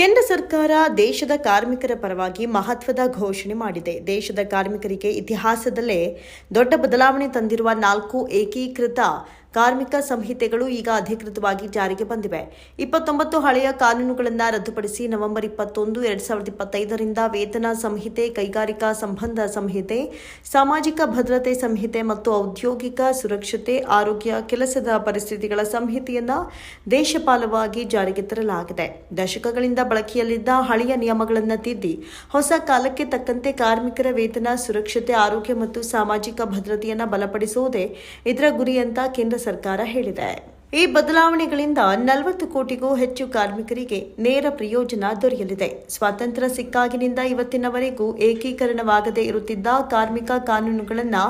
ಕೇಂದ್ರ ಸರ್ಕಾರ ದೇಶದ ಕಾರ್ಮಿಕರ ಪರವಾಗಿ ಮಹತ್ವದ ಘೋಷಣೆ ಮಾಡಿದೆ. ದೇಶದ ಕಾರ್ಮಿಕರಿಗೆ ಇತಿಹಾಸದಲ್ಲೇ ದೊಡ್ಡ ಬದಲಾವಣೆ ತಂದಿರುವ ನಾಲ್ಕು ಏಕೀಕೃತ ಕಾರ್ಮಿಕ ಸಂಹಿತೆಗಳು ಈಗ ಅಧಿಕೃತವಾಗಿ ಜಾರಿಗೆ ಬಂದಿವೆ. ಇಪ್ಪತ್ತೊಂಬತ್ತು ಹಳೆಯ ಕಾನೂನುಗಳನ್ನು ರದ್ದುಪಡಿಸಿ ನವೆಂಬರ್ ಇಪ್ಪತ್ತೊಂದು, ಎರಡ್ ಸಾವಿರದ ಇಪ್ಪತ್ತೈದರಿಂದ ವೇತನ ಸಂಹಿತೆ, ಕೈಗಾರಿಕಾ ಸಂಬಂಧ ಸಂಹಿತೆ, ಸಾಮಾಜಿಕ ಭದ್ರತೆ ಸಂಹಿತೆ ಮತ್ತು ಔದ್ಯೋಗಿಕ ಸುರಕ್ಷತೆ, ಆರೋಗ್ಯ ಕೆಲಸದ ಪರಿಸ್ಥಿತಿಗಳ ಸಂಹಿತೆಯನ್ನ ದೇಶಪಾಲವಾಗಿ ಜಾರಿಗೆ ತರಲಾಗಿದೆ. ದಶಕಗಳಿಂದ ಬಳಕೆಯಲ್ಲಿದ್ದ ಹಳೆಯ ನಿಯಮಗಳನ್ನು ತಿದ್ದಿ, ಹೊಸ ಕಾಲಕ್ಕೆ ತಕ್ಕಂತೆ ಕಾರ್ಮಿಕರ ವೇತನ, ಸುರಕ್ಷತೆ, ಆರೋಗ್ಯ ಮತ್ತು ಸಾಮಾಜಿಕ ಭದ್ರತೆಯನ್ನು ಬಲಪಡಿಸುವುದೇ ಇದರ ಗುರಿ ಅಂತ ಕೇಂದ್ರ ಸರ್ಕಾರ ಹೇಳಿದೆ. ಈ ಬದಲಾವಣೆಗಳಿಂದ ನಲವತ್ತು ಕೋಟಿಗೂ ಹೆಚ್ಚು ಕಾರ್ಮಿಕರಿಗೆ ನೇರ ಪ್ರಯೋಜನ ದೊರೆಯಲಿದೆ. ಸ್ವಾತಂತ್ರ್ಯ ಸಿಕ್ಕಾಗಿನಿಂದ ಇವತ್ತಿನವರೆಗೂ ಏಕೀಕರಣವಾಗದೇ ಇರುತ್ತಿದ್ದ ಕಾರ್ಮಿಕ ಕಾನೂನುಗಳನ್ನು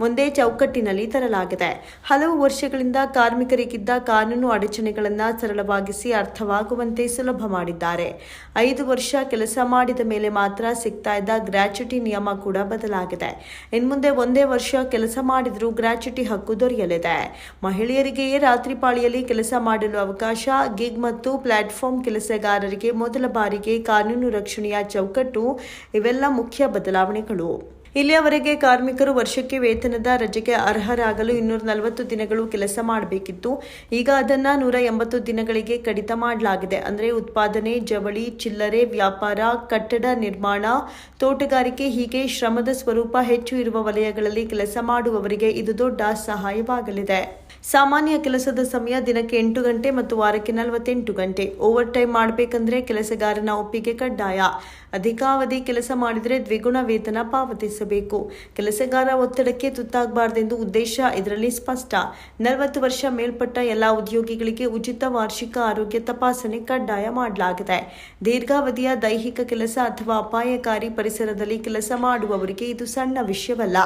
ಒಂದೇ ಚೌಕಟ್ಟಿನಲ್ಲಿ ತರಲಾಗಿದೆ. ಹಲವು ವರ್ಷಗಳಿಂದ ಕಾರ್ಮಿಕರಿಗಿದ್ದ ಕಾನೂನು ಅಡಚಣೆಗಳನ್ನು ಸರಳವಾಗಿಸಿ ಅರ್ಥವಾಗುವಂತೆ ಸುಲಭ ಮಾಡಿದ್ದಾರೆ. ಐದು ವರ್ಷ ಕೆಲಸ ಮಾಡಿದ ಮೇಲೆ ಮಾತ್ರ ಸಿಗ್ತಾ ಇದ್ದ ಗ್ರಾಚ್ಯುಟಿ ನಿಯಮ ಕೂಡ ಬದಲಾಗಿದೆ. ಇನ್ಮುಂದೆ ಒಂದೇ ವರ್ಷ ಕೆಲಸ ಮಾಡಿದರೂ ಗ್ರಾಚ್ಯುಟಿ ಹಕ್ಕು ದೊರೆಯಲಿದೆ. ಮಹಿಳೆಯರಿಗೆ ರಾತ್ರಿ ಪಾಳಿಯಲ್ಲಿ ಕೆಲಸ ಮಾಡಲು ಅವಕಾಶ, ಗಿಗ್ ಮತ್ತು ಪ್ಲಾಟ್ಫಾರ್ಮ್ ಕೆಲಸಗಾರರಿಗೆ ಮೊದಲ ಬಾರಿಗೆ ಕಾನೂನು ರಕ್ಷಣೆಯ ಚೌಕಟ್ಟು ಇವೆಲ್ಲ ಮುಖ್ಯ ಬದಲಾವಣೆಗಳು. ಇಲ್ಲಿಯವರೆಗೆ ಕಾರ್ಮಿಕರು ವರ್ಷಕ್ಕೆ ವೇತನದ ರಜೆಗೆ ಅರ್ಹರಾಗಲು ಇನ್ನೂರ ನಲವತ್ತು ದಿನಗಳು ಕೆಲಸ ಮಾಡಬೇಕಿತ್ತು. ಈಗ ಅದನ್ನು ನೂರ ಎಂಬತ್ತು ದಿನಗಳಿಗೆ ಕಡಿತ ಮಾಡಲಾಗಿದೆ. ಅಂದರೆ ಉತ್ಪಾದನೆ, ಜವಳಿ, ಚಿಲ್ಲರೆ, ವ್ಯಾಪಾರ, ಕಟ್ಟಡ ನಿರ್ಮಾಣ, ತೋಟಗಾರಿಕೆ ಹೀಗೆ ಶ್ರಮದ ಸ್ವರೂಪ ಹೆಚ್ಚು ಇರುವ ವಲಯಗಳಲ್ಲಿ ಕೆಲಸ ಮಾಡುವವರಿಗೆ ಇದು ದೊಡ್ಡ ಸಹಾಯವಾಗಲಿದೆ. ಸಾಮಾನ್ಯ ಕೆಲಸದ ಸಮಯ ದಿನಕ್ಕೆ ಎಂಟು ಗಂಟೆ ಮತ್ತು ವಾರಕ್ಕೆ ನಲವತ್ತೆಂಟು ಗಂಟೆ. ಓವರ್ ಟೈಮ್ ಮಾಡಬೇಕಂದ್ರೆ ಕೆಲಸಗಾರನ ಒಪ್ಪಿಗೆ ಕಡ್ಡಾಯ. ಅಧಿಕಾವಧಿ ಕೆಲಸ ಮಾಡಿದರೆ ದ್ವಿಗುಣ ವೇತನ ಪಾವತಿಸಬೇಕು ಕೆಲಸಗಾರ ಒತ್ತಡಕ್ಕೆ ತುತ್ತಾಗಬಾರದೆಂದು ಉದ್ದೇಶ ಇದರಲ್ಲಿ ಸ್ಪಷ್ಟ. ನಲವತ್ತು ವರ್ಷ ಮೇಲ್ಪಟ್ಟ ಎಲ್ಲಾ ಉದ್ಯೋಗಿಗಳಿಗೆ ಉಚಿತ ವಾರ್ಷಿಕ ಆರೋಗ್ಯ ತಪಾಸಣೆ ಕಡ್ಡಾಯ ಮಾಡಲಾಗಿದೆ. ದೀರ್ಘಾವಧಿಯ ದೈಹಿಕ ಕೆಲಸ ಅಥವಾ ಅಪಾಯಕಾರಿ ಪರಿಸರದಲ್ಲಿ ಕೆಲಸ ಮಾಡುವವರಿಗೆ ಇದು ಸಣ್ಣ ವಿಷಯವಲ್ಲ.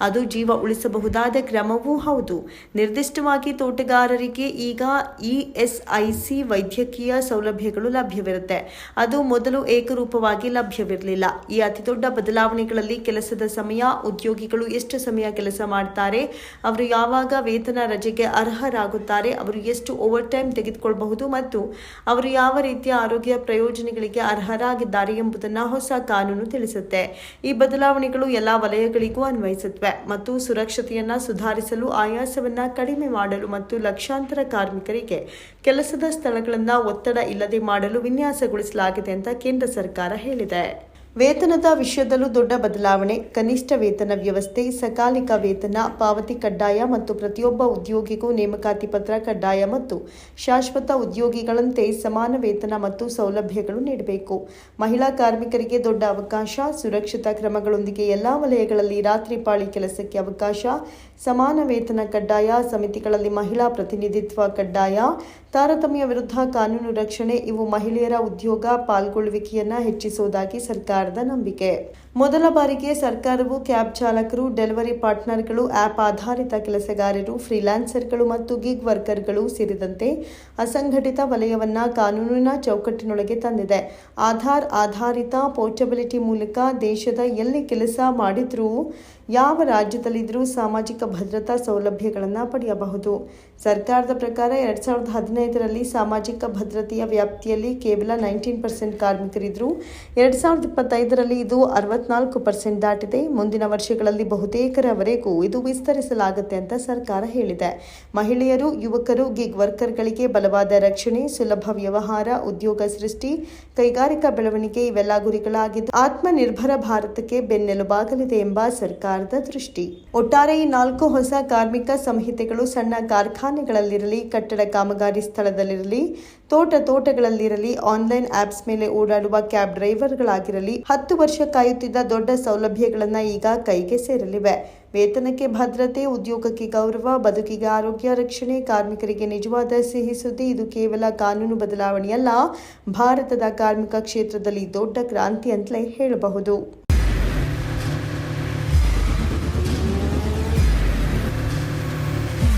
ಅದು ಜೀವ ಉಳಿಸಬಹುದಾದ ಕ್ರಮವೂ ಹೌದು. ನಿರ್ದಿಷ್ಟವಾಗಿ ತೋಟಗಾರರಿಗೆ ಈಗ ಇಎಸ್ಐಸಿ ವೈದ್ಯಕೀಯ ಸೌಲಭ್ಯಗಳು ಲಭ್ಯವಿರುತ್ತೆ. ಅದು ಮೊದಲು ಏಕರೂಪವಾಗಿ ಲಭ್ಯವಿರಲಿಲ್ಲ. ಈ ಅತಿದೊಡ್ಡ ಬದಲಾವಣೆಗಳಲ್ಲಿ ಕೆಲಸದ ಸಮಯ, ಉದ್ಯೋಗಿಗಳು ಎಷ್ಟು ಸಮಯ ಕೆಲಸ ಮಾಡ್ತಾರೆ, ಅವರು ಯಾವಾಗ ವೇತನ ರಜೆಗೆ ಅರ್ಹರಾಗುತ್ತಾರೆ, ಅವರು ಎಷ್ಟು ಓವರ್ ಟೈಮ್ ತೆಗೆದುಕೊಳ್ಳಬಹುದು ಮತ್ತು ಅವರು ಯಾವ ರೀತಿಯ ಆರೋಗ್ಯ ಪ್ರಯೋಜನಗಳಿಗೆ ಅರ್ಹರಾಗಿದ್ದಾರೆ ಎಂಬುದನ್ನು ಹೊಸ ಕಾನೂನು ತಿಳಿಸುತ್ತೆ. ಈ ಬದಲಾವಣೆಗಳು ಎಲ್ಲ ವಲಯಗಳಿಗೂ ಅನ್ವಯಿಸುತ್ತವೆ ಮತ್ತು ಸುರಕ್ಷತೆಯನ್ನ ಸುಧಾರಿಸಲು ಆಯಾಸವನ್ನ ಕಡಿಮೆ ಮಾಡಲು ಮತ್ತು ಲಕ್ಷಾಂತರ ಕಾರ್ಮಿಕರಿಗೆ ಕೆಲಸದ ಸ್ಥಳಗಳನ್ನು ಒತ್ತಡ ಇಲ್ಲದೆ ಮಾಡಲು ವಿನ್ಯಾಸಗೊಳಿಸಲಾಗಿದೆ ಅಂತ ಕೇಂದ್ರ ಸರ್ಕಾರ ಹೇಳಿದೆ. ವೇತನದ ವಿಷಯದಲ್ಲೂ ದೊಡ್ಡ ಬದಲಾವಣೆ. ಕನಿಷ್ಠ ವೇತನ ವ್ಯವಸ್ಥೆ, ಸಕಾಲಿಕ ವೇತನ, ಪಾವತಿ ಕಡ್ಡಾಯ ಮತ್ತು ಪ್ರತಿಯೊಬ್ಬ ಉದ್ಯೋಗಿಗೂ ನೇಮಕಾತಿ ಪತ್ರ, ಕಡ್ಡಾಯ ಮತ್ತು ಶಾಶ್ವತ ಉದ್ಯೋಗಿಗಳಂತೆ ಸಮಾನ ವೇತನ ಮತ್ತು ಸೌಲಭ್ಯಗಳು ನೀಡಬೇಕು. ಮಹಿಳಾ ಕಾರ್ಮಿಕರಿಗೆ ದೊಡ್ಡ ಅವಕಾಶ, ಸುರಕ್ಷತಾ ಕ್ರಮಗಳೊಂದಿಗೆ ಎಲ್ಲಾ ವಲಯಗಳಲ್ಲಿ ರಾತ್ರಿ ಪಾಳಿ ಕೆಲಸಕ್ಕೆ ಅವಕಾಶ, ಸಮಾನ ವೇತನ ಕಡ್ಡಾಯ, ಸಮಿತಿಗಳಲ್ಲಿ ಮಹಿಳಾ ಪ್ರತಿನಿಧಿತ್ವ ಕಡ್ಡಾಯ ತಾರತಮ್ಯ ವಿರುದ್ಧ ಕಾನೂನು ರಕ್ಷಣೆ, ಇವು ಮಹಿಳೆಯರ ಉದ್ಯೋಗ, ಪಾಲ್ಗೊಳ್ಳುವಿಕೆಯನ್ನ ಹೆಚ್ಚಿಸುವುದಾಗಿ ಸರ್ಕಾರದ ನಂಬಿಕೆ. ಮೊದಲ ಬಾರಿಗೆ ಸರ್ಕಾರವು ಕ್ಯಾಬ್ ಚಾಲಕರು, ಡೆಲಿವರಿ ಪಾರ್ಟ್ನರ್ಗಳು ಆಪ್ ಆಧಾರಿತ ಕೆಲಸಗಾರರು ಫ್ರೀಲ್ಯಾನ್ಸರ್ಗಳು ಮತ್ತು ಗಿಗ್ ವರ್ಕರ್ಗಳು ಸೇರಿದಂತೆ ಅಸಂಘಟಿತ ವಲಯವನ್ನ ಕಾನೂನಿನ ಚೌಕಟ್ಟಿನೊಳಗೆ ತಂದಿದೆ. ಆಧಾರ್ ಆಧಾರಿತ ಪೋರ್ಟಬಿಲಿಟಿ ಮೂಲಕ ದೇಶದ ಎಲ್ಲಿ ಕೆಲಸ ಮಾಡಿದ್ರೂ ಯಾವ ರಾಜ್ಯದಲ್ಲಿದ್ದರೂ ಸಾಮಾಜಿಕ ಭದ್ರತಾ ಸೌಲಭ್ಯಗಳನ್ನು ಪಡೆಯಬಹುದು. ಸರ್ಕಾರದ ಪ್ರಕಾರ ಎರಡ್ ಸಾವಿರದ ಹದಿನೈದರಲ್ಲಿ ಸಾಮಾಜಿಕ ಭದ್ರತೆಯ ವ್ಯಾಪ್ತಿಯಲ್ಲಿ ಕೇವಲ ನೈನ್ಟೀನ್ ಪರ್ಸೆಂಟ್ ಕಾರ್ಮಿಕರಿದ್ದರು ಎರಡ್ ಸಾವಿರದ ಇಪ್ಪತ್ತೈದರಲ್ಲಿ ಇದು ಅರವತ್ನಾಲ್ಕು ಪರ್ಸೆಂಟ್ ದಾಟಿದೆ. ಮುಂದಿನ ವರ್ಷಗಳಲ್ಲಿ ಬಹುತೇಕರವರೆಗೂ ಇದು ವಿಸ್ತರಿಸಲಾಗುತ್ತೆ ಅಂತ ಸರ್ಕಾರ ಹೇಳಿದೆ. ಮಹಿಳೆಯರು, ಯುವಕರು ಗಿಗ್ ವರ್ಕರ್ಗಳಿಗೆ ಬಲವಾದ ರಕ್ಷಣೆ, ಸುಲಭ ವ್ಯವಹಾರ, ಉದ್ಯೋಗ ಸೃಷ್ಟಿ, ಕೈಗಾರಿಕಾ ಬೆಳವಣಿಗೆ ಇವೆಲ್ಲ ಗುರಿಗಳಾಗಿದ್ದು ಆತ್ಮನಿರ್ಭರ ಭಾರತಕ್ಕೆ ಬೆನ್ನೆಲುಬಾಗಲಿದೆ ಎಂಬ ಸರ್ಕಾರದ ದೃಷ್ಟಿ. ಒಟ್ಟಾರೆ ಈ ನಾಲ್ಕು ಹೊಸ ಕಾರ್ಮಿಕ ಸಂಹಿತೆಗಳು ಸಣ್ಣ ಕಾರ್ಖಾನೆಗಳಲ್ಲಿರಲಿ, ಕಟ್ಟಡ ಕಾಮಗಾರಿ ಸ್ಥಳದಲ್ಲಿರಲಿ, ತೋಟ ತೋಟಗಳಲ್ಲಿರಲಿ, ಆನ್ಲೈನ್ ಆಪ್ಸ್ ಮೇಲೆ ಓಡಾಡುವ ಕ್ಯಾಬ್ ಡ್ರೈವರ್ಗಳಾಗಿರಲಿ, ಹತ್ತು ವರ್ಷ ಕಾಯುತ್ತಿದ್ದ ದೊಡ್ಡ ಸೌಲಭ್ಯಗಳನ್ನು ಈಗ ಕೈಗೆ ಸೇರಲಿವೆ. ವೇತನಕ್ಕೆ ಭದ್ರತೆ, ಉದ್ಯೋಗಕ್ಕೆ ಗೌರವ, ಬದುಕಿಗೆ ಆರೋಗ್ಯ, ರಕ್ಷಣೆ, ಕಾರ್ಮಿಕರಿಗೆ ನಿಜವಾದ ಸಿಹಿ ಸುದ್ದಿ, ಇದು ಕೇವಲ ಕಾನೂನು ಬದಲಾವಣೆಯಲ್ಲ, ಭಾರತದ ಕಾರ್ಮಿಕ ಕ್ಷೇತ್ರದಲ್ಲಿ ದೊಡ್ಡ ಕ್ರಾಂತಿ ಅಂತಲೇ ಹೇಳಬಹುದು.